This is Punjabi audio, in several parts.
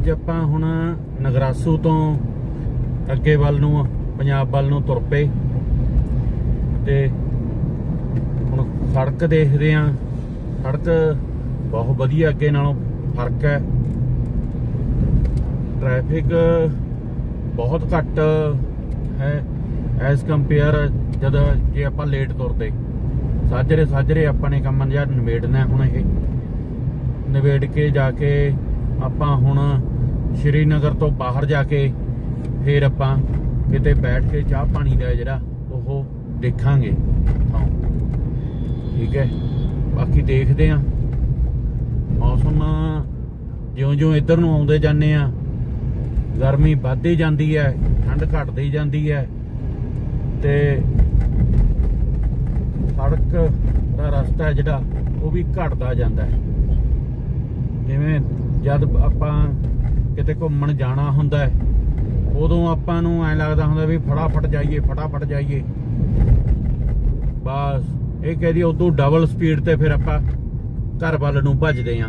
ਅੱਜ ਆਪਾਂ ਹੁਣ ਨਗਰਾਸੂ ਤੋਂ ਅੱਗੇ ਵੱਲ ਨੂੰ, ਪੰਜਾਬ ਵੱਲ ਨੂੰ ਤੁਰ ਪਏ ਤੇ ਹੁਣ ਸੜਕ ਦੇਖਦੇ ਆਂ ਸੜਕ ਬਹੁਤ ਵਧੀਆ ਅੱਗੇ ਨਾਲੋਂ ਫ਼ਰਕ ਹੈ। ਟ੍ਰੈਫਿਕ ਬਹੁਤ ਘੱਟ ਹੈ ਐਸ ਕੰਪੇਅਰ ਜਦ ਜੇ ਆਪਾਂ ਲੇਟ ਤੁਰਦੇ। ਸਾਜਰੇ ਸਾਜਰੇ ਆਪਾਂ ਨੇ ਕੰਮ ਜਿਹਾ ਨਿਬੇੜਨਾ ਹੁਣ ਇਹ। ਨਿਬੇੜ ਕੇ ਜਾ ਕੇ ਆਪਾਂ ਹੁਣ ਸ਼੍ਰੀਨਗਰ ਤੋਂ ਬਾਹਰ ਜਾ ਕੇ ਫਿਰ ਆਪਾਂ ਕਿਤੇ ਬੈਠ ਕੇ ਚਾਹ ਪਾਣੀ ਦਾ ਜਿਹੜਾ ਉਹ ਦੇਖਾਂਗੇ। ਥਾਂ ਠੀਕ ਹੈ। ਬਾਕੀ ਦੇਖਦੇ ਆਂ ਮੌਸਮ ਜਿਉਂ-ਜਿਉਂ ਇੱਧਰ ਨੂੰ ਆਉਂਦੇ ਜਾਂਦੇ ਆ ਗਰਮੀ ਵੱਧਦੀ ਜਾਂਦੀ ਹੈ, ਠੰਡ ਘਟਦੀ ਜਾਂਦੀ ਹੈ। ਤੇ ਸੜਕ ਦਾ ਰਸਤਾ ਜਿਹੜਾ, ਉਹ ਵੀ ਘਟਦਾ ਜਾਂਦਾ ਹੈ। ਜਿਵੇਂ ਜਦ ਆਪਾਂ ਕਿਤੇ ਘੁੰਮਣ ਜਾਣਾ ਹੁੰਦਾ ਹੈ, ਉਦੋਂ ਆਪਾਂ ਨੂੰ ਐ ਲੱਗਦਾ ਹੁੰਦਾ ਵੀ ਫਟਾਫਟ ਜਾਈਏ ਫਟਾਫਟ ਜਾਈਏ। ਬਸ, ਇਹ ਕਹਦੀ ਉਦੋਂ ਡਬਲ ਸਪੀਡ ਤੇ ਫਿਰ ਆਪਾਂ ਘਰ ਵੱਲ ਨੂੰ ਭੱਜਦੇ ਆਂ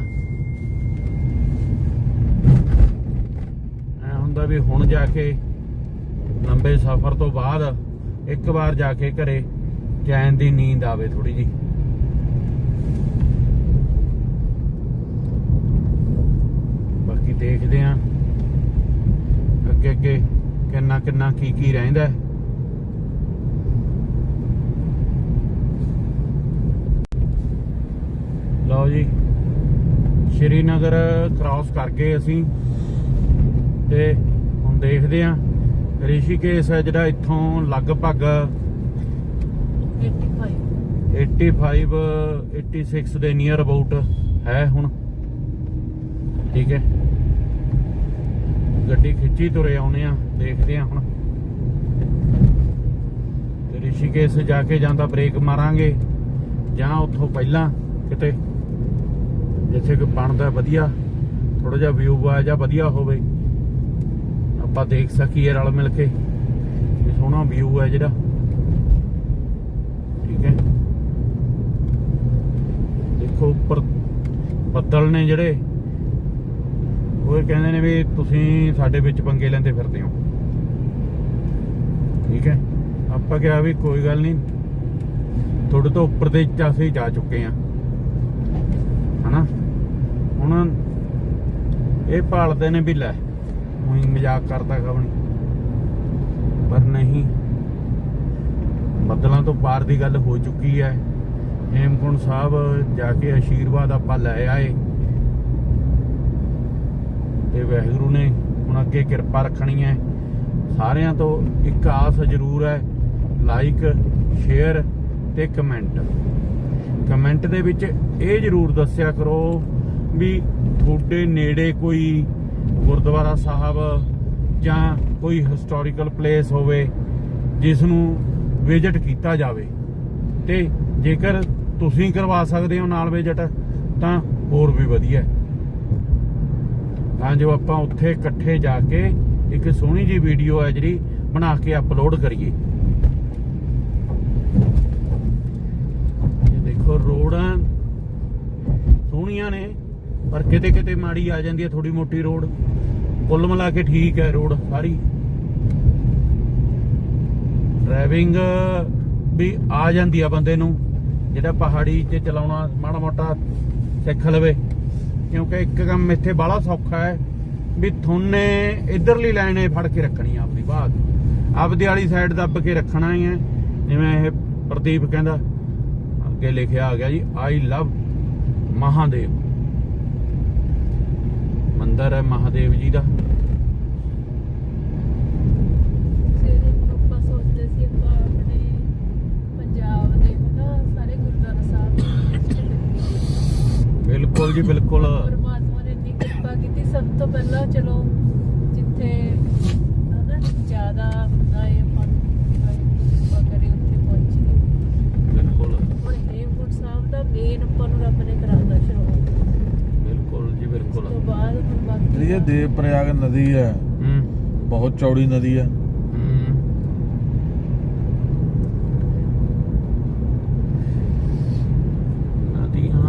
ਐ ਹੁੰਦਾ ਵੀ ਹੁਣ ਜਾ ਕੇ ਲੰਬੇ ਸਫ਼ਰ ਤੋਂ ਬਾਅਦ ਇੱਕ ਵਾਰ ਜਾ ਕੇ ਘਰੇ ਚੈਨ ਦੀ ਨੀਂਦ ਆਵੇ ਥੋੜੀ ਜੀ ਬਾਕੀ ਦੇਖਦੇ ਆਂ। ਅੱਗੇ ਅੱਗੇ ਕਿੰਨਾ ਕਿੰਨਾ ਕੀ ਕੀ ਰਹਿੰਦਾ ਹੈ। ਲਓ ਜੀ ਸ਼੍ਰੀਨਗਰ ਕ੍ਰਾਸ ਕਰ ਗਏ ਅਸੀਂ ਤੇ ਹੁਣ ਦੇਖਦੇ ਆਂ ਰਿਸ਼ੀਕੇਸ਼ ਹੈ ਜਿਹੜਾ ਇੱਥੋਂ ਲਗਭਗ 85 85 86 ਦੇ ਨੀਅਰ ਅਬਾਊਟ ਹੈ ਹੁਣ। ਠੀਕ ਹੈ। ਗੱਡੀ ਖਿੱਚੀ ਤੁਰੇ ਆਉਨੇ ਆ, ਦੇਖਦੇ ਆ ਹੁਣ। ਤੇ ਰਿਸ਼ੀਕੇਸ਼ ਜਾ ਕੇ ਜਾਂਦਾ ਬ੍ਰੇਕ ਮਾਰਾਂਗੇ, ਜਾਂ ਉੱਥੋਂ ਪਹਿਲਾਂ ਕਿਤੇ, ਜਿੱਥੇ ਕਿ ਬਣਦਾ ਵਧੀਆ ਥੋੜਾ ਜਿਹਾ ਵਿਊ ਆ ਜਾਂ ਵਧੀਆ ਹੋਵੇ। ਆਪਾਂ ਦੇਖ ਸਕੀਏ ਰਲ ਮਿਲ ਕੇ ਵੀ ਸੋਹਣਾ ਵਿਊ ਹੈ ਜਿਹੜਾ। ਠੀਕ ਹੈ। ਦੇਖੋ ਉੱਪਰ ਬੱਦਲ ਨੇ ਜਿਹੜੇ ਉਹ ਇਹ ਕਹਿੰਦੇ ਨੇ ਵੀ ਤੁਸੀਂ ਸਾਡੇ ਵਿੱਚ ਪੰਗੇ ਲੈਂਦੇ ਫਿਰਦੇ ਹੋ। ਠੀਕ ਹੈ? ਆਪਾਂ ਕਿਹਾ ਵੀ ਕੋਈ ਗੱਲ ਨਹੀਂ। ਤੁਹਾਡੇ ਤੋਂ ਉੱਪਰ ਦੇ ਚਾਸੇ ਜਾ ਚੁੱਕੇ ਆ ਹਨਾ? ਹੁਣ ਇਹ ਭਾਲਦੇ ਨੇ ਵੀ ਲੈ, ਉਹੀ ਮਜ਼ਾਕ ਕਰਦਾ ਖਵਣੀ ਪਰ ਨਹੀਂ। ਬੱਦਲਾਂ ਤੋਂ ਪਾਰ ਦੀ ਗੱਲ ਹੋ ਚੁੱਕੀ ਹੈ। ਹੇਮਕੁੰਡ ਸਾਹਿਬ ਜਾ ਕੇ ਆਸ਼ੀਰਵਾਦ ਆਪਾਂ ਲੈ ਆਏ। ਵਾਹਿਗੁਰੂ ਨੇ। ਹੁਣ ਅੱਗੇ ਕਿਰਪਾ ਰੱਖਣੀ ਹੈ। ਸਾਰਿਆਂ ਤੋਂ ਇੱਕ ਆਸ ਜ਼ਰੂਰ ਹੈ। ਲਾਈਕ ਸ਼ੇਅਰ ਤੇ ਕਮੈਂਟ ਕਮੈਂਟ ਦੇ ਵਿੱਚ ਇਹ ਜ਼ਰੂਰ ਦੱਸਿਆ ਕਰੋ ਵੀ ਤੁਹਾਡੇ ਨੇੜੇ ਕੋਈ ਗੁਰਦੁਆਰਾ ਸਾਹਿਬ ਜਾਂ ਕੋਈ ਹਿਸਟੋਰੀਕਲ ਪਲੇਸ ਹੋਵੇ ਜਿਸ ਨੂੰ ਵਿਜ਼ਿਟ ਕੀਤਾ ਜਾਵੇ। ਤੇ ਜੇਕਰ ਤੁਸੀਂ ਕਰਵਾ ਸਕਦੇ ਹੋ ਨਾਲ ਵਿਜ਼ਿਟ ਤਾਂ ਹੋਰ ਵੀ ਵਧੀਆ। ਤਾਂ ਜੋ ਆਪਾਂ ਉੱਥੇ ਇਕੱਠੇ ਜਾ ਕੇ ਇੱਕ ਸੋਹਣੀ ਜੀ ਵੀਡੀਓ ਹੈ ਜਿਹੜੀ ਬਣਾ ਕੇ ਅਪਲੋਡ ਕਰੀਏ। ਇਹ ਦੇਖੋ ਰੋਡਾਂ ਸੋਹਣੀਆਂ ਨੇ, ਪਰ ਕਿਤੇ ਕਿਤੇ ਮਾੜੀ ਆ ਜਾਂਦੀ ਹੈ ਥੋੜੀ ਮੋਟੀ ਰੋਡ ਕੁੱਲ ਮਿਲਾ ਕੇ ਠੀਕ ਹੈ ਰੋਡ ਸਾਰੀ। ਡਰਾਈਵਿੰਗ ਵੀ ਆ ਜਾਂਦੀ ਆ ਬੰਦੇ ਨੂੰ, ਜਿਹੜਾ ਪਹਾੜੀ ਤੇ ਚਲਾਉਣਾ ਮਾੜਾ ਮੋਟਾ ਸਿੱਖ ਲਵੇ। ਕਿਉਂਕਿ ਇੱਕ ਕੰਮ ਇੱਥੇ ਬਾਹਲਾ ਸੌਖਾ ਹੈ ਵੀ ਥੋਨੇ ਇਧਰਲੀ ਲਾਈਨ ਇਹ ਫੜ ਕੇ ਰੱਖਣੀ ਆ ਆਪਦੀ ਬਾਤ ਆਪਦੀ ਵਾਲੀ ਸਾਈਡ ਦੱਬ ਕੇ ਰੱਖਣਾ ਹੀ ਹੈ। ਜਿਵੇਂ ਇਹ ਪ੍ਰਦੀਪ ਕਹਿੰਦਾ, ਅੱਗੇ ਲਿਖਿਆ ਆ ਗਿਆ ਜੀ ਆਈ ਲਵ ਮਹਾਦੇਵ। ਮੰਦਰ ਹੈ ਮਹਾਦੇਵ ਜੀ ਦਾ ਸਵੇਰੇ ਆਪਾਂ ਸੋਚਦੇ ਸੀ ਆਪਾਂ ਆਪਣੇ ਪੰਜਾਬ ਦੇ ਨਾ ਸਾਰੇ ਗੁਰਦੁਆਰਾ ਸਾਹਿਬ visit ਕਰੀਏ। ਬਿਲਕੁਲ ਜੀ ਬਿਲਕੁਲ। ਪਰਮਾਤਮਾ ਨੇ ਇੰਨੀ ਕਿਰਪਾ ਕੀਤੀ ਸਭ ਤੋਂ ਪਹਿਲਾਂ ਚਲੋ ਜਿੱਥੇ ਹਨਾ ਜ਼ਿਆਦਾ ਹੁੰਦਾ ਹੈ ਕਿਰਪਾ ਕਰੇ ਉੱਥੇ ਪਹੁੰਚੀਏ ਬਿਲਕੁਲ। ਹੁਣ ਹੇਮਕੁੰਟ ਸਾਹਿਬ ਦਾ ਮੇਨ ਆਪਾਂ ਨੂੰ ਰੱਬ ਨੇ ਕਰਾਤਾ ਸ਼ੁਰੂ। ਬਿਲਕੁਲ ਜੀ ਉਸ ਬਿਲਕੁਲ ਤੋਂ ਬਾਅਦ ਹੁਣ ਬਾਕੀ ਜਿਹੜੀ ਇਹ ਦੇਵ ਪ੍ਰਯਾਗ ਨਦੀ ਹੈ ਹੂੰ। ਬਹੁਤ ਚੌੜੀ ਨਦੀ ਹੂੰ ਨਦੀਆਂ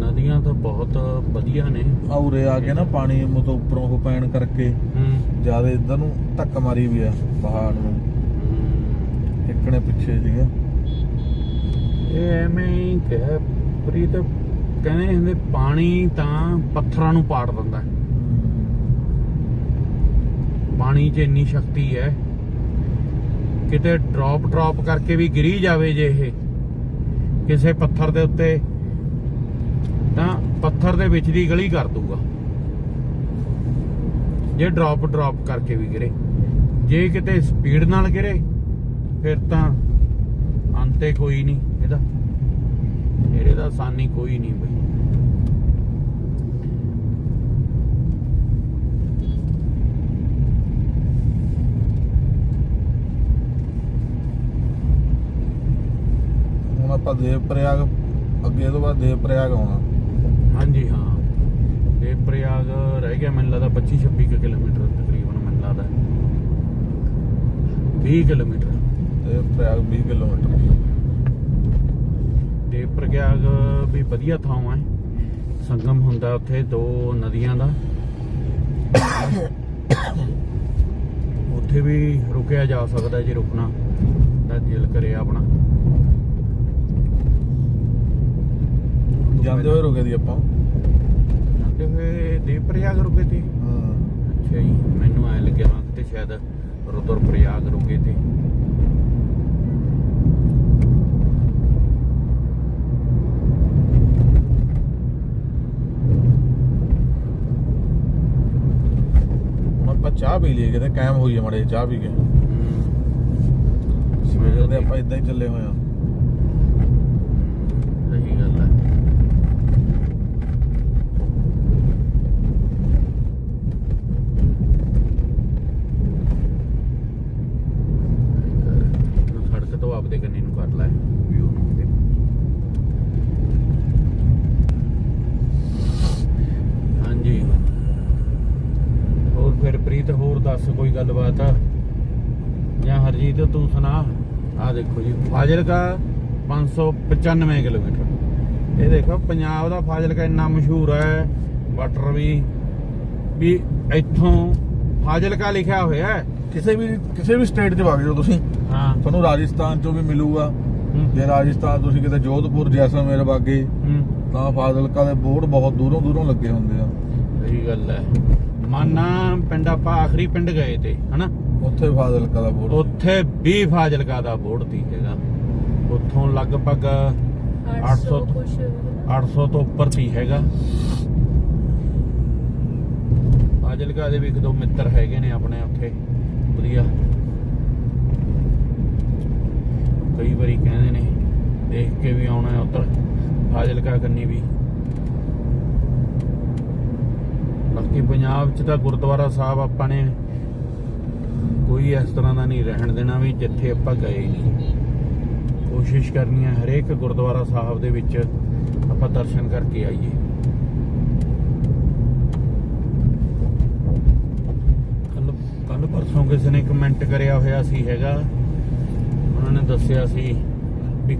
ਨਦੀਆਂ ਤਾਂ ਬਹੁਤ ਵਧੀਆ ਨੇ ਆ ਉਰੇ ਆ ਕੇ ਨਾ ਪਾਣੀ ਮਤੋਂ ਉੱਪਰੋਂ ਉਹ ਪੈਣ ਕਰਕੇ ਹੂੰ। ਜ਼ਿਆਦਾ ਇੱਧਰ ਨੂੰ ਧੱਕ ਮਾਰੀ ਵੀ ਆ ਪਹਾੜ ਨੂੰ। ਇੱਕਣੇ ਪਿੱਛੇ ਸੀਗਾ। ਇਹ ਐਵੇਂ ਹੀ ਕਹਿ ਪ੍ਰੀਤ ਕਹਿੰਦੇ ਹੁੰਦੇ ਪਾਣੀ ਤਾਂ ਪੱਥਰਾਂ ਨੂੰ ਪਾੜ ਦਿੰਦਾ। ਹੈ। ਪਾਣੀ 'ਚ ਇੰਨੀ ਸ਼ਕਤੀ ਹੈ ਕਿਤੇ ਡ੍ਰੌਪ ਡ੍ਰੌਪ ਕਰਕੇ ਵੀ ਗਿਰੀ ਜਾਵੇ ਜੇ ਇਹ ਕਿਸੇ ਪੱਥਰ ਦੇ ਉੱਤੇ ਤਾਂ ਪੱਥਰ ਦੇ ਵਿੱਚ ਦੀ ਗਲੀ ਕਰ ਦੂਗਾ ਜੇ ਡ੍ਰੌਪ ਡ੍ਰੌਪ ਕਰਕੇ ਵੀ ਗਿਰੇ। ਜੇ ਕਿਤੇ ਸਪੀਡ ਨਾਲ ਗਿਰੇ, ਫਿਰ ਤਾਂ ਅੰਤੇ ਕੋਈ ਨਹੀਂ ਇਹਦਾ। ਇਹਦੇ ਦਾ ਆਸਾਨੀ ਕੋਈ ਨਹੀਂ ਬਈ। ਹੁਣ ਆਪਾਂ ਦੇਵ ਪ੍ਰਯਾਗ, ਅੱਗੇ ਤੋਂ ਬਾਅਦ ਦੇਵ ਪ੍ਰਯਾਗ ਆਉਣਾ। ਹਾਂਜੀ ਹਾਂ। ਇਹ ਪ੍ਰਯਾਗ ਰਹਿ ਗਿਆ ਮੈਨੂੰ ਲੱਗਦਾ 25 26 ਕਿਲੋਮੀਟਰ ਤਕਰੀਬਨ ਮੈਨੂੰ ਲੱਗਦਾ। 20 ਕਿਲੋਮੀਟਰ। ਦੇਵ ਪ੍ਰਯਾਗ 20 ਕਿਲੋਮੀਟਰ। ਤੇ ਪ੍ਰਯਾਗ ਵੀ ਵਧੀਆ ਥਾਂ ਹੈ। ਸੰਗਮ ਹੁੰਦਾ ਉੱਥੇ ਦੋ ਨਦੀਆਂ ਦਾ। ਉੱਥੇ ਵੀ ਰੁਕਿਆ ਜਾ ਸਕਦਾ ਜੇ ਰੁਕਣਾ ਦਾ ਦਿਲ ਕਰੇ ਆਪਣਾ। ਜਾਂਦੇ ਹੋਏ ਰੁਕੇ ਦੀ ਆਪਾਂ। ਜਾਂਦੇ ਹੋਏ ਦੇਵ ਪ੍ਰਯਾਗ ਰੁਕੇ ਤੇ। ਹਾਂ ਅੱਛਾ ਜੀ ਮੈਨੂੰ ਐ ਲੱਗਿਆ ਵਾ ਕਿ ਸ਼ਾਇਦ ਰੁਦਰ ਪ੍ਰਯਾਗ ਰੁਕੇ ਤੇ। ਹੁਣ ਆਪਾਂ ਚਾਹ ਪੀ ਲਈਏ ਕਿਤੇ ਕਾਇਮ ਹੋਈਏ ਮੜੇ ਚਾਹ ਪੀ ਕੇ। ਸਵੇਰ ਦੇ ਆਪਾਂ ਇਦਾਂ ਹੀ ਚੱਲੇ ਹੋਏ ਆ ਸਹੀ ਗੱਲ ਹੈ ਤੂੰ ਸੜਕ ਤੋਂ ਆਪਦੇ ਕੰਨੀ ਨੂੰ ਕੱਢ ਲੈ ਵਿਊ ਨੂੰ ਤੇ ਹਾਂਜੀ ਪ੍ਰੀਤ ਹੋਰ ਦੱਸ ਕੋਈ ਗੱਲਬਾਤ? ਆ ਜਾਂ ਹਰਜੀਤ ਤੂੰ ਸੁਣਾ। ਆ ਦੇਖੋ ਜੀ ਫਾਜ਼ਿਲਕਾ 595 ਕਿਲੋਮੀਟਰ। ਇਹ ਦੇਖੋ ਪੰਜਾਬ ਦਾ ਫਾਜ਼ਿਲਕਾ ਇੰਨਾ ਮਸ਼ਹੂਰ ਹੈ ਵਾਟਰ ਵੀ ਵੀ ਇੱਥੋਂ ਫਾਜ਼ਿਲਕਾ ਲਿਖਿਆ ਹੋਇਆ ਹੈ। ਕਿਸੇ ਵੀ ਕਿਸੇ ਵੀ ਸਟੇਟ 'ਚ ਵਗ ਜਾਓ ਤੁਸੀਂ। ਹਾਂ। ਤੁਹਾਨੂੰ ਰਾਜਸਥਾਨ 'ਚੋਂ ਵੀ ਮਿਲੂਗਾ। ਜੇ ਰਾਜਸਥਾਨ ਤੁਸੀਂ ਕਿਤੇ ਜੋਧਪੁਰ ਜੈਸਲਮੇਰ ਵਾਗੇ ਤਾਂ ਫਾਜ਼ਿਲਕਾ ਦੇ ਬੋਰਡ ਬਹੁਤ ਦੂਰੋਂ ਦੂਰੋਂ ਲੱਗੇ ਹੁੰਦੇ ਆ। ਸਹੀ ਗੱਲ ਹੈ। ਮਾਨਾ ਪਿੰਡ ਆਪਾਂ ਆਖਰੀ ਪਿੰਡ ਗਏ ਤੇ ਹਨਾ? ਉੱਥੇ ਫਾਜ਼ਿਲਕਾ ਦਾ ਬੋਰਡ ਉੱਥੇ ਵੀ ਫਾਜ਼ਿਲਕਾ ਦਾ ਬੋਰਡ ਸੀ ਹੈਗਾ। ਉੱਥੋਂ ਲਗਭਗ 800 ਕੁਛ 800 ਤੋਂ ਉੱਪਰ ਸੀ ਹੈਗਾ। ਫਾਜ਼ਿਲਕਾ ਦੇ ਵੀ ਇੱਕ ਦੋ ਮਿੱਤਰ ਹੈਗੇ ਨੇ ਆਪਣੇ ਉੱਥੇ। ਵਧੀਆ। ਕਈ ਵਾਰੀ ਕਹਿੰਦੇ ਨੇ ਦੇਖ ਕੇ ਵੀ ਆਉਣਾ ਹੈ ਉੱਧਰ। ਫਾਜ਼ਿਲਕਾ ਕੰਨੀ ਵੀ। ਬਾਕੀ ਪੰਜਾਬ 'ਚ ਤਾਂ ਗੁਰਦੁਆਰਾ ਸਾਹਿਬ ਆਪਾਂ ਨੇ ਕੋਈ ਇਸ ਤਰ੍ਹਾਂ ਦਾ ਨਹੀਂ ਰਹਿਣ ਦੇਣਾ ਵੀ ਜਿੱਥੇ ਆਪਾਂ ਗਏ ਨਹੀਂ। ਕੋਸ਼ਿਸ਼ ਕਰਨੀ ਹੈ ਹਰੇਕ ਗੁਰਦੁਆਰਾ ਸਾਹਿਬ ਦੇ ਵਿੱਚ ਆਪਾਂ ਦਰਸ਼ਨ ਕਰਕੇ ਆਈਏ। ਕੱਲ ਕੱਲ ਪਰਸੋਂ ਕਿਸੇ ਨੇ ਕਮੈਂਟ ਕਰਿਆ ਹੋਇਆ ਸੀ ਹੈਗਾ। ਉਹਨਾਂ ਨੇ ਦੱਸਿਆ ਸੀ ਵੀ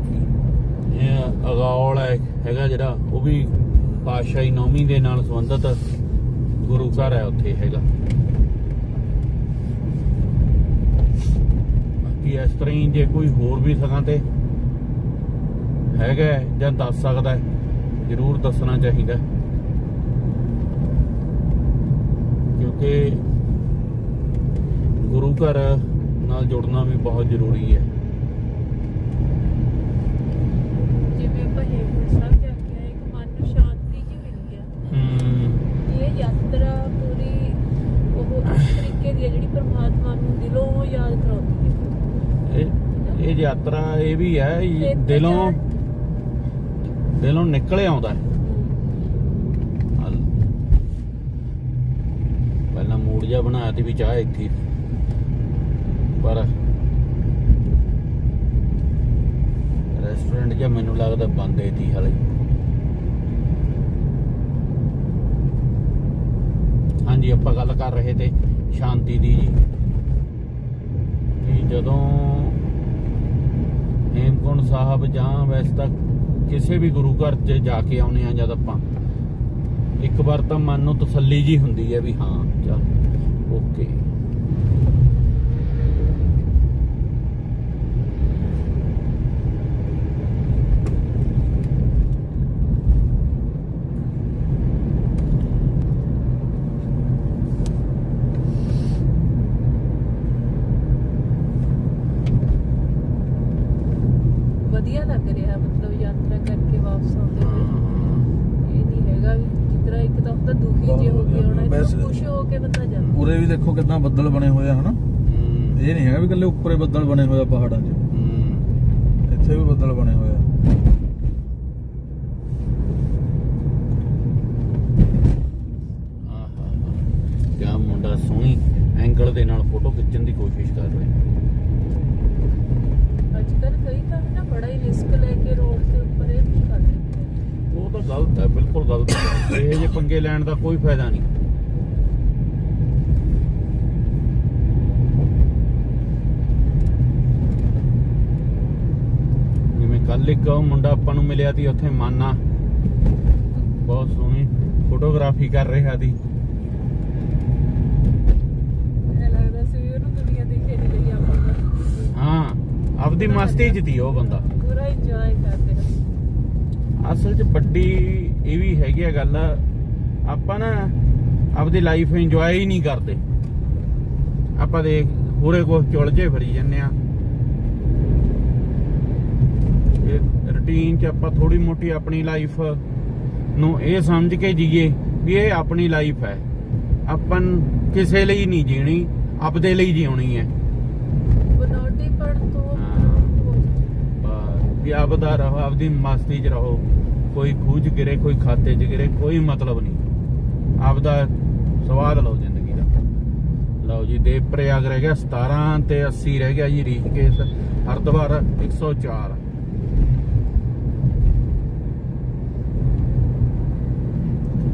ਇਹ ਅਗਾਉਲ ਹੈਗਾ ਜਿਹੜਾ, ਉਹ ਵੀ ਪਾਤਸ਼ਾਹੀ ਨੌਵੀਂ ਦੇ ਨਾਲ ਸੰਬੰਧਿਤ ਗੁਰੂ ਘਰ ਹੈ ਉੱਥੇ ਹੈਗਾ ਬਾਕੀ ਇਸ ਤਰ੍ਹਾਂ ਹੀ ਜੇ ਕੋਈ ਹੋਰ ਵੀ ਥਾਂ ਤੇ ਹੈਗਾ ਜਾਂ ਦੱਸ ਸਕਦਾ ਹੈ, ਜ਼ਰੂਰ ਦੱਸਣਾ ਚਾਹੀਦਾ ਕਿਉਂਕਿ ਗੁਰੂ ਘਰ ਨਾਲ ਜੁੜਨਾ ਵੀ ਬਹੁਤ ਜ਼ਰੂਰੀ ਹੈ। ਜਿਵੇਂ ਆਪਾਂ ਹੇਮਕੁੰਟ ਸਾਹਿਬ ਜਾ ਕੇ ਆਏ ਇੱਕ ਮਨ ਨੂੰ ਸ਼ਾਂਤੀ ਜਿਹੀ ਮਿਲੀ ਆ ਹੂੰ ਇਹ ਯਾਤਰਾ ਪੂਰੀ ਉਹ ਇਸ ਤਰੀਕੇ ਦੀ ਹੈ ਜਿਹੜੀ ਪ੍ਰਮਾਤਮਾ ਨੂੰ ਦਿਲੋਂ ਯਾਦ ਕਰਾਉਂਦੀ ਹੈ ਇਹ ਇਹ ਯਾਤਰਾ ਇਹ ਵੀ ਹੈ ਇਹ ਦਿਲੋਂ ਦਿਲੋਂ ਨਿਕਲ ਆਉਂਦਾ ਹੈ। ਪਹਿਲਾਂ ਮੂਡ ਜਿਹਾ ਬਣਾਇਆ ਤੇ ਵੀ ਚਾਹ ਇੱਥੇ। ਪਰ ਰੈਸਟੋਰੈਂਟ ਜਿਹਾ ਮੈਨੂੰ ਲੱਗਦਾ ਬੰਦ ਹੈ ਤੀ ਹਲੇ ਹਾਂਜੀ ਆਪਾਂ ਗੱਲ ਕਰ ਰਹੇ ਤੇ ਸ਼ਾਂਤੀ ਦੀ ਜੀ। ਕਿ ਜਦੋਂ ਹੇਮਕੁੰਟ ਸਾਹਿਬ ਜਾਂ ਵੈਸੇ ਤਾਂ ਕਿਸੇ ਵੀ ਗੁਰੂ ਘਰ 'ਚ ਜਾ ਕੇ ਆਉਨੇ ਆ ਜਦ ਆਪਾਂ, ਇੱਕ ਵਾਰ ਤਾਂ ਮਨ ਨੂੰ ਤਸੱਲੀ ਜੀ ਹੁੰਦੀ ਹੈ ਵੀ ਹਾਂ, ਚੱਲ ਓਕੇ ਵਧੀਆ ਲੱਗ ਰਿਹਾ ਮਤਲਬ ਯਾਤਰਾ ਕਰਕੇ ਵਾਪਸ ਆਉਂਦੇ ਹੋਏ। ਇਹ ਨਹੀਂ ਹੈਗਾ ਵੀ ਜਿੱਦਾਂ ਇੱਕ ਤਾਂ ਹੁੰਦਾ ਦੁਖੀ ਜੇ ਹੋ ਕੇ ਆਉਣਾ ਇੱਕ ਖੁਸ਼ ਹੋ ਕੇ ਬੰਦਾ ਜਾਂਦਾ। ਉਰੇ ਵੀ ਦੇਖੋ ਕਿੰਨਾ ਬੱਦਲ ਬਣੇ ਹੋਏ ਆ ਹਨਾ? ਇਹ ਨਹੀਂ ਹੈਗਾ ਵੀ ਇਕੱਲੇ ਉੱਪਰੇ ਬੱਦਲ ਬਣੇ ਹੋਏ ਆ ਪਹਾੜਾਂ 'ਚ। ਇੱਥੇ ਵੀ ਬੱਦਲ ਬਣੇ ਹੋਏ ਆ। ਆਹਾ। ਕਿਆ ਮੁੰਡਾ ਸੋਹਣੀ ਐਂਗਲ ਦੇ ਨਾਲ ਫੋਟੋ ਖਿੱਚਣ ਦੀ ਕੋਸ਼ਿਸ਼ ਕਰ ਰਿਹਾ। ਕੱਲ ਕਈ ਤਾਂ ਨਾ, ਬੜਾ ਹੀ ਰਿਸਕ ਲੈ ਕੇ ਰੋਡ ਦੇ ਉੱਪਰ ਇਹ ਕੁਝ ਕਰ ਦਿੰਦੇ ਉਹ ਤਾਂ ਗਲਤ ਹੈ, ਬਿਲਕੁਲ ਗਲਤ ਹੈ। ਇਹ ਜੇ ਪੰਗੇ ਲੈਣ ਦਾ ਕੋਈ ਫਾਇਦਾ ਨਹੀਂ। ਜਿਵੇਂ ਕੱਲ ਇੱਕ ਉਹ ਮੁੰਡਾ ਆਪਾਂ ਨੂੰ ਮਿਲਿਆ ਸੀ, ਉੱਥੇ ਮਾਨਾ। ਬਹੁਤ ਸੋਹਣੀ ਫੋਟੋਗ੍ਰਾਫੀ ਕਰ ਰਿਹਾ ਸੀ ਇਹ ਲੱਗਦਾ ਸੀ ਵੀ ਉਹਨੂੰ ਦੁਨੀਆ ਦੇਖੇ ਨਹੀਂ ਰਹੀ ਆਪਾਂ ਨੂੰ। ਹਾਂ ਆਪਦੀ ਮਸਤੀ 'ਚ ਸੀ ਉਹ ਬੰਦਾ। ਪੂਰਾ ਇੰਜੋਏ ਕਰਦੇ ਅਸਲ 'ਚ ਵੱਡੀ ਇਹ ਵੀ ਹੈਗੀ ਆ ਗੱਲ ਆਪਾਂ ਨਾ ਆਪਦੀ ਲਾਈਫ ਇੰਜੋਏ ਹੀ ਨਹੀਂ ਕਰਦੇ। ਆਪਾਂ ਦੇਖ ਪੂਰੇ ਕੁਝ ਚੁਲਝੇ ਫਰੀ ਜੰਨੇ ਆ। ਇਹ ਰੁਟੀਨ 'ਚ ਆਪਾਂ ਥੋੜੀ ਮੋਟੀ ਆਪਣੀ ਲਾਈਫ ਨੂੰ ਇਹ ਸਮਝ ਕੇ ਜੀਏ ਵੀ ਇਹ ਆਪਣੀ ਲਾਈਫ ਹੈ। ਆਪਾਂ ਕਿਸੇ ਲਈ ਨਹੀਂ ਜੀਣੀ ਆਪਦੇ ਲਈ ਜਿਉਣੀ ਹੈ। ਬਨੌਟੀ ਤੋਂ ਵੀ ਆਪਦਾ ਰਹੋ, ਆਪਦੀ ਮਸਤੀ 'ਚ ਰਹੋ। ਕੋਈ ਖੂਜ ਗਿਰੇ, ਕੋਈ ਖਾਤੇ 'ਚ ਗਿਰੇ, ਕੋਈ ਮਤਲਬ ਨਹੀਂ। ਆਪਦਾ ਸਵਾਦ ਲਓ ਜ਼ਿੰਦਗੀ ਦਾ। ਲਓ ਜੀ, ਦੇਵ ਪ੍ਰਯਾਗ ਰਹਿ ਗਿਆ 17 ਤੇ 80 ਰਹਿ ਗਿਆ ਜੀ ਰੀਸ਼ਕੇਸ਼ ਹਰਿਦੁਆਰ 104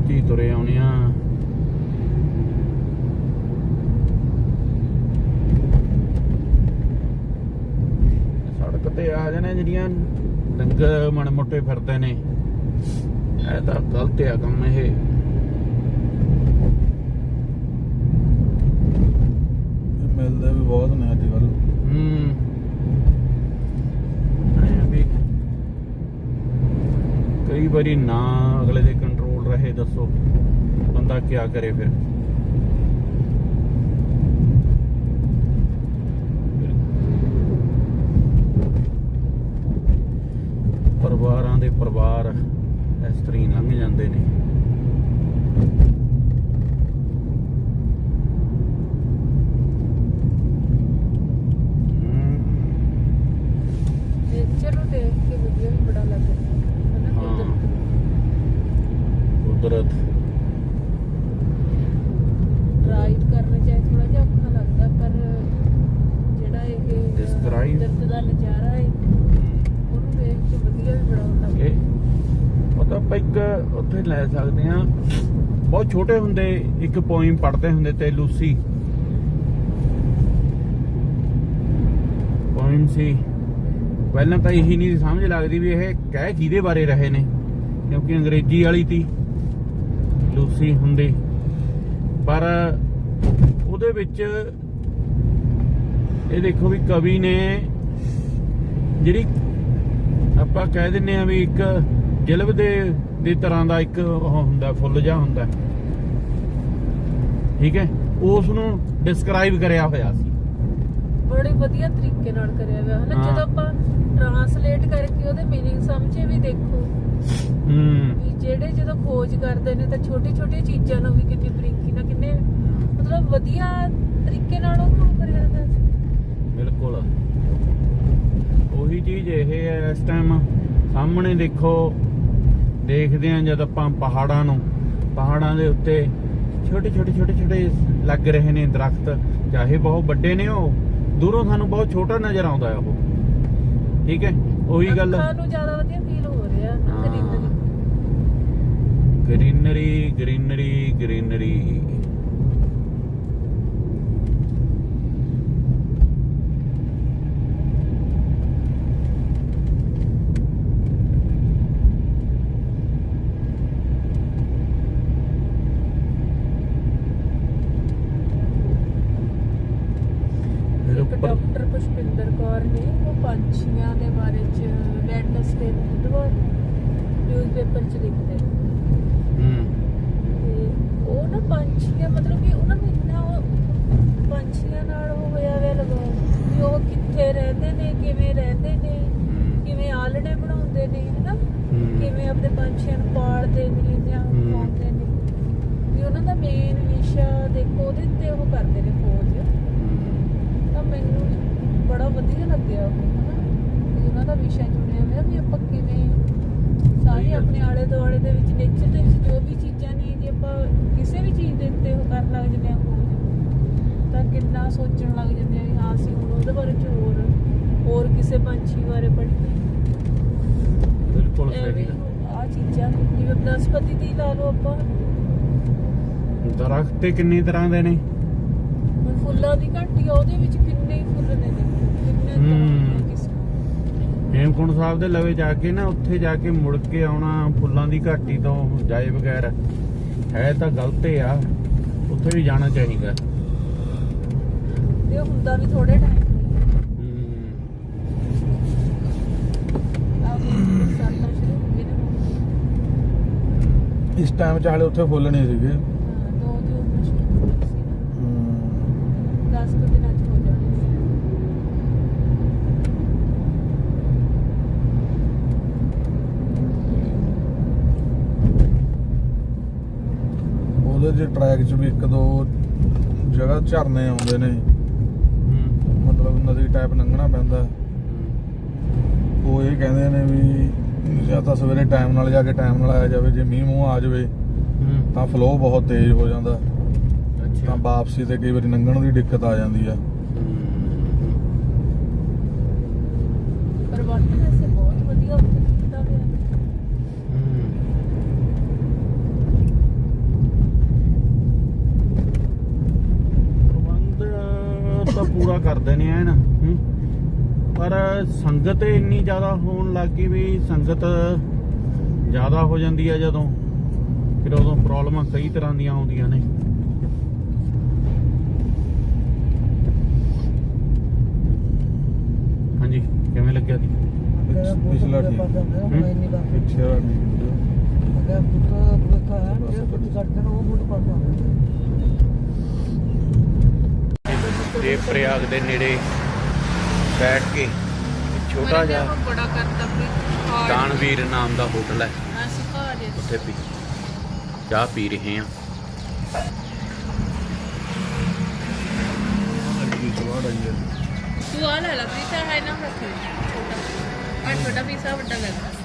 ਕੀ ਤੁਰੇ ਆਉਣੇ ਆ ਸੜਕ ਤੇ ਆ ਜਾਣੇ ਜਿਹੜੀਆਂ ਡੰਗਰ ਮਣ ਮੋਟੇ ਫਿਰਦੇ ਨੇ। ਇਹ ਤਾਂ ਗਲਤ ਆ ਕੰਮ ਇਹ। ਮਿਲਦੇ ਵੀ ਬਹੁਤ ਨੇ ਅੱਜ ਕੱਲ ਹੂੰ। ਐਂ ਵੀ ਕਈ ਵਾਰੀ ਨਾ ਅਗਲੇ ਦੇ ਕੰਟਰੋਲ ਰਹੇ ਦੱਸੋ ਬੰਦਾ ਕੀ ਕਰੇ ਫਿਰ। ਪਰਿਵਾਰਾਂ ਇਸ ਤਰੀ ਲੰਘ ਜਾਂਦੇ ਨੇ ਹਮ, ਨੇਚਰ ਨੂੰ ਦੇਖ ਕੇ ਵਧੀਆ ਵੀ ਬੜਾ ਲੱਗਦਾ ਹੈ ਨਾ ਹਾਂ। ਕੁਦਰਤ ਕੁਦਰਤ ਡਰਾਈਵ ਕਰਨਾ ਚਾਹੇ ਥੋੜਾ ਜਿਹਾ ਔਖਾ ਲੱਗਦਾ ਪਰ ਜਿਹੜਾ ਇਹ Describe- ਕੁਦਰਤ ਦਾ ਨਜ਼ਾਰਾ ਹੈ ਉਹਨੂੰ ਦੇਖ ਕੇ ਵਧੀਆ ਵੀ ਬੜਾ ਲੱਗਦਾ ਇਹ ਉਹ ਤਾਂ ਆਪਾਂ ਇੱਕ ਉੱਥੇ ਲੈ ਸਕਦੇ ਆ ਬਹੁਤ ਛੋਟੇ ਹੁੰਦੇ, ਇੱਕ ਪੋਇਮ ਪੜਦੇ ਹੁੰਦੇ ਤੇ ਲੂਸੀ। ਪੋਇਮ ਸੀ। ਪਹਿਲਾਂ ਤਾਂ ਇਹੀ ਨਹੀਂ ਸੀ ਸਮਝ ਲੱਗਦੀ ਵੀ ਇਹ ਕਹਿ ਕਿਹਦੇ ਬਾਰੇ ਰਹੇ ਨੇ, ਕਿਉਂਕਿ ਅੰਗਰੇਜ਼ੀ ਵਾਲੀ ਤੀ, ਲੂਸੀ ਹੁੰਦੀ। ਪਰ ਉਹਦੇ ਵਿੱਚ ਇਹ ਦੇਖੋ ਵੀ ਕਵੀ ਨੇ ਜਿਹੜੀ ਆਪਾਂ ਕਹਿ ਦਿੰਨੇ ਆ ਵੀ ਇੱਕ ਜਿਲਬ ਦੇ ਦੀ ਤਰ੍ਹਾਂ ਦਾ ਇੱਕ ਉਹ ਹੁੰਦਾ ਫੁੱਲ ਜਿਹਾ ਹੁੰਦਾ ਠੀਕ ਹੈ ਉਸ ਨੂੰ ਡਿਸਕ੍ਰਾਈਬ ਕਰਿਆ ਹੋਇਆ ਸੀ ਬੜੇ ਵਧੀਆ ਤਰੀਕੇ ਨਾਲ ਕਰਿਆ ਹੋਇਆ ਹੈ ਨਾ ਹਾਂ। ਜਦੋਂ ਆਪਾਂ ਟਰਾਂਸਲੇਟ ਕਰਕੇ ਉਹਦੇ मीनिंग ਸਮਝੇ ਵੀ ਦੇਖੋ ਹੂੰ ਵੀ ਜਿਹੜੇ ਜਦੋਂ ਖੋਜ ਕਰਦੇ ਨੇ ਤਾਂ ਛੋਟੀ ਛੋਟੀ ਚੀਜ਼ਾਂ ਨੂੰ ਵੀ ਕਿੰਨੀ ਬਰੀਕੀ ਨਾਲ ਕਿੰਨੇ ਮਤਲਬ ਵਧੀਆ ਤਰੀਕੇ ਨਾਲ ਉਹਨੂੰ ਕਰਿਆ ਹੋਇਆ ਸੀ ਬਿਲਕੁਲ ਉਹੀ ਚੀਜ਼ ਇਹ ਹੈ ਇਸ ਟਾਈਮ ਸਾਹਮਣੇ ਦੇਖੋ ਦੇਖਦੇ ਆਂ ਜਦ ਆਪਾਂ ਪਹਾੜਾਂ ਨੂੰ ਪਹਾੜਾਂ ਦੇ ਉੱਤੇ ਛੋਟੇ ਛੋਟੇ ਛੋਟੇ ਛੋਟੇ ਲੱਗ ਰਹੇ ਨੇ ਦਰਖਤ ਚਾਹੇ ਬਹੁਤ ਵੱਡੇ ਨੇ ਉਹ ਦੂਰੋਂ ਸਾਨੂੰ ਬਹੁਤ ਛੋਟਾ ਨਜ਼ਰ ਆਉਂਦਾ ਹੈ ਉਹ। ਠੀਕ ਹੈ? ਉਹੀ ਗੱਲ ਅੱਖਾਂ ਨੂੰ ਜ਼ਿਆਦਾ ਵਧੀਆ ਫੀਲ ਹੋ ਰਿਹਾ ਹਾਂ। ਗ੍ਰੀਨਰੀ ਗ੍ਰੀਨਰੀ ਗ੍ਰੀਨਰੀ ਗ੍ਰੀਨਰੀ ਖਬਰ ਨਿਊਜ਼ਪੇਪਰ 'ਚ ਲਿਖਦੇ ਨੇ ਹੂੰ ਤੇ ਉਹ ਨਾ ਪੰਛੀਆਂ ਮਤਲਬ ਕਿ ਉਹਨਾਂ ਨੂੰ ਇੰਨਾ ਉਹ ਪੰਛੀਆਂ ਨਾਲ ਉਹ ਹੋਇਆ ਹੋਇਆ ਲਗਾਓ ਵੀ ਉਹ ਕਿੱਥੇ ਰਹਿੰਦੇ ਨੇ ਕਿਵੇਂ ਰਹਿੰਦੇ ਨੇ ਕਿਵੇਂ ਆਲਣੇ ਬਣਾਉਂਦੇ ਨੇ ਹਨਾ ਹੂੰ। ਕਿਵੇਂ ਪੰਛੀਆਂ ਨੂੰ ਪਾਲਦੇ ਨੇ ਜਾਂ ਹੂੰ। ਪਾਉਂਦੇ ਨੇ। ਵੀ ਉਹਨਾਂ ਦਾ ਮੇਨ ਵਿਸ਼ਾ ਦੇਖੋ ਉਹਦੇ ਤੇ ਉਹ ਕਰਦੇ ਨੇ ਫੌਜ। ਤਾਂ ਮੈਨੂੰ ਬੜਾ ਵਧੀਆ ਲੱਗਿਆ ਉਹ ਹਨਾ? ਵੀ ਉਹਨਾਂ ਦਾ ਵਿਸ਼ਾ ਜੁੜਿਆ ਹੋਇਆ ਵੀ ਆਪਾਂ ਕਿਵੇਂ ਸਾਰੇ ਆਪਣੇ ਆਲੇ ਦੁਆਲੇ ਦੇ ਵਿੱਚ ਨੇਚਰ ਦੇ ਵਿੱਚ ਜੋ ਵੀ ਚੀਜ਼ਾਂ ਨੇ ਜੇ ਆਪਾਂ ਕਿਸੇ ਵੀ ਚੀਜ਼ ਦੇ ਉੱਤੇ ਉਹ ਕਰਨ ਲੱਗ ਜਾਂਦੇ ਆ ਤਾਂ ਕਿੰਨਾ ਸੋਚਣ ਲੱਗ ਜਾਂਦੇ ਆ ਵੀ ਹਾਂ ਅਸੀਂ ਹੁਣ ਉਹਦੇ ਬਾਰੇ ਚ ਹੋਰ ਹੋਰ ਕਿਸੇ ਪੰਛੀ ਬਾਰੇ ਪੜ੍ਹੀਏ। ਬਿਲਕੁਲ ਸਹੀ ਐਵੇਂ ਗੱਲ। ਆ ਚੀਜ਼ਾਂ ਜਿਵੇਂ ਬਨਸਪਤੀ ਦੀ ਲਾ ਲਓ ਆਪਾਂ। ਦਰਖਤ ਤੇ ਕਿੰਨੀ ਤਰ੍ਹਾਂ ਦੇ ਨੇ? ਹੁਣ ਫੁੱਲਾਂ ਦੀ ਘਾਟੀ ਆ ਉਹਦੇ ਵਿੱਚ ਕਿੰਨੇ ਹੀ ਫੁੱਲ ਨੇ ਦੇਖੋ ਕਿੰਨੇ ਤਰ੍ਹਾਂ। ਦੇ ਕਿਸਮ ਸਾਹਿਬ ਦੇ ਲਵੇ ਜਾ ਕੇ ਨਾ ਉੱਥੇ ਜਾ ਕੇ ਮੁੜ ਕੇ ਆਉਣਾ ਫੁੱਲਾਂ ਦੀ ਘਾਟੀ ਤੋਂ ਜਾਏ ਬਗੈਰ ਹੈ ਤਾਂ ਗਲਤ ਹੀ ਆ ਉੱਥੇ ਵੀ ਜਾਣਾ ਚਾਹੀਦਾ। ਤੇ ਉਹ ਹੁੰਦਾ ਵੀ ਥੋੜੇ ਟਾਈਮ ਲਈ ਹੂੰ। ਆ ਵੀ ਸਾਲਾਂ ਸ਼ੁਰੂ ਹੋ ਗਏ ਨੇ ਹੁਣ। ਇਸ ਟਾਈਮ ਚ ਹਾਲੇ ਉੱਥੇ ਫੁੱਲ ਨਹੀਂ ਸੀਗੇ। ਦੋ ਜੂਨ ਨੂੰ ਸ਼ੁਰੂ ਹੋਈ ਸੀ ਨਾ 10 ਕੁ ਦਿਨਾਂ ਚ ਹੋ। ਜਾਣੀ ਸੀ ਉਹਦੇ ਚ ਟਰੈਕ ਚ ਵੀ ਇੱਕ ਦੋ ਜਗ੍ਹਾ ਝਰਨੇ ਆਉਂਦੇ ਨੇ। ਹੂੰ। ਮਤਲਬ ਨਦੀ ਟਾਈਪ ਲੰਘਣਾ ਪੈਂਦਾ। ਉਹ ਇਹ ਕਹਿੰਦੇ ਨੇ ਵੀ ਜਾਂ ਤਾਂ ਸਵੇਰੇ ਟਾਈਮ ਨਾਲ ਜਾ ਕੇ ਟਾਈਮ ਨਾਲ ਆਇਆ ਜਾਵੇ ਜੇ ਮੀਂਹ ਮੂੰਹ ਆ ਜਾਵੇ। ਤਾਂ ਫਲੋ ਬਹੁਤ ਤੇਜ਼ ਹੋ ਜਾਂਦਾ ਅੱਛਾ ਤਾਂ ਵਾਪਸੀ ਤੇ ਕਈ ਵਾਰੀ ਲੰਘਣ ਦੀ ਦਿੱਕਤ ਆ ਜਾਂਦੀ ਆ ਹੂੰ। ਪਰ ਵਾਟਰ ਵੈਸੇ ਬਹੁਤ ਵਧੀਆ ਉੱਥੇ ਕੀਤਾ ਹੋਇਆ ਹੂੰ। ਪ੍ਰਬੰਧ ਤਾਂ ਪੂਰਾ ਕਰਦੇ ਨੇ ਐਨ ਹੂੰ। ਪਰ ਸੰਗਤ ਇੰਨੀ ਜ਼ਿਆਦਾ ਹੋਣ ਲੱਗੀ ਵੀ ਸੰਗਤ ਜ਼ਿਆਦਾ ਹੋ ਜਾਂਦੀ ਆ ਜਦੋਂ। ਫਿਰ ਉਦੋਂ ਪ੍ਰੋਬਲਮਾਂ ਕਈ ਤਰ੍ਹਾਂ ਦੀਆਂ ਆਉਂਦੀਆਂ ਨੇ। ਹਾਂਜੀ ਕਿਵੇਂ ਲੱਗਿਆ ਜੀ? ਪਿਛਲਾ ਠੀਕ। ਪਿੱਛੇ ਵਾਲਾ ਠੀਕ ਦੇ ਪ੍ਰਯਾਗ ਦੇ ਨੇੜੇ ਬੈਠ ਕੇ ਛੋਟਾ ਜਿਹਾ ਬੜਾ ਕਰਦਾ ਵੀ ਦਾਨਵੀਰ ਨਾਮ ਦਾ ਹੋਟਲ ਹੈ ਅਸੀਂ ਘਰ ਜੇ ਉੱਥੇ ਵੀ ਚਾਹ ਪੀ ਰਹੇ ਹਾਂ ਤੂੰ ਆ ਲੈ ਲਾ ਪੀਸਾ ਹੈ ਨਾ ਰੱਖੀ ਛੋਟਾ ਆ ਛੋਟਾ ਪੀਸਾ ਵੱਡਾ ਲੈ ਲਾ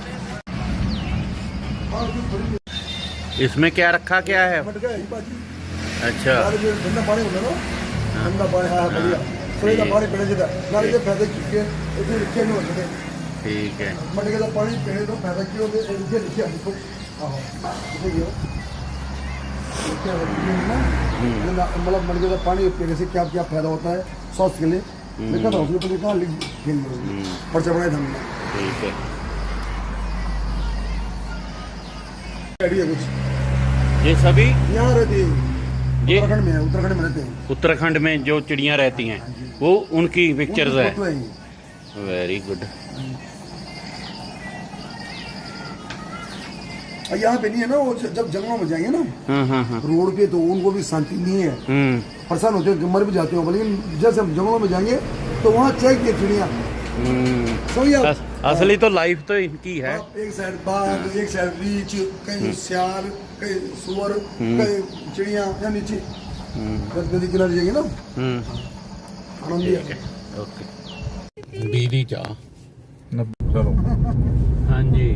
इसमें क्या रखा क्या है अच्छा ਠੰਡਾ ਪਾਣੀ ਹੁੰਦਾ ਨਾ ਠੰਡਾ ਪਾਣੀ ਹਾਂ ਵਧੀਆ ਸੋਈ ਦਾ ਪਾਣੀ ਪੀਣਾ ਚਾਹੀਦਾ ਨਾਲੇ ਇਹਦੇ ਫਾਇਦੇ ਕੀ ਹੈ ਇਹਦੇ ਲਿਖੇ ਨਹੀਂ ਹੁੰਦੇ ठीक है ਮਟਕੇ ਦਾ ਪਾਣੀ ਪੀਣੇ ਤੋਂ ਫਾਇਦਾ ਕੀ ਹੁੰਦੇ ਇਹ ਲਿਖੇ ਲਿਖਿਆ ਦੇਖੋ ਆਹੋ ਦੇਖੋ ਜੀ लिखा है कि ना ये ना- मतलब मटके का पानी पीने से क्या क्या फायदा होता है स्वास्थ्य के लिए लिखा था उसके ऊपर लिखा लिख हम्म। पर्चा बनाया था हमने ठीक है आइडिया कुछ ये सभी यहाँ रहते हैं ये उत्तराखंड में है उत्तराखंड में रहते हैं उत्तराखंड में जो चिड़िया रहती हैं वो उनकी पिक्चर्स उनकी है फोटो ये। वेरी गुड और यहाँ पे नहीं है ना वो ज- जब जंगलों में जाएंगे ना हाँ हाँ हाँ रोड पे तो उनको भी शांति नहीं है हम्म परेशान होते हैं मर भी जाते हो लेकिन जैसे हम जंगलों में जाएंगे तो वहाँ चेक किए चिड़िया हम्म। समझिए आप? अस, असली तो लाइफ तो इनकी है आप एक साइड बाघ एक साइड रीछ कहीं सियार कहीं सुअर कहीं चिड़िया या नीचे हम्म, नदी किनारे जाएंगे ना ਬੀਦੀ ਚਾਹ। ਚਲੋ। ਹਾਂਜੀ।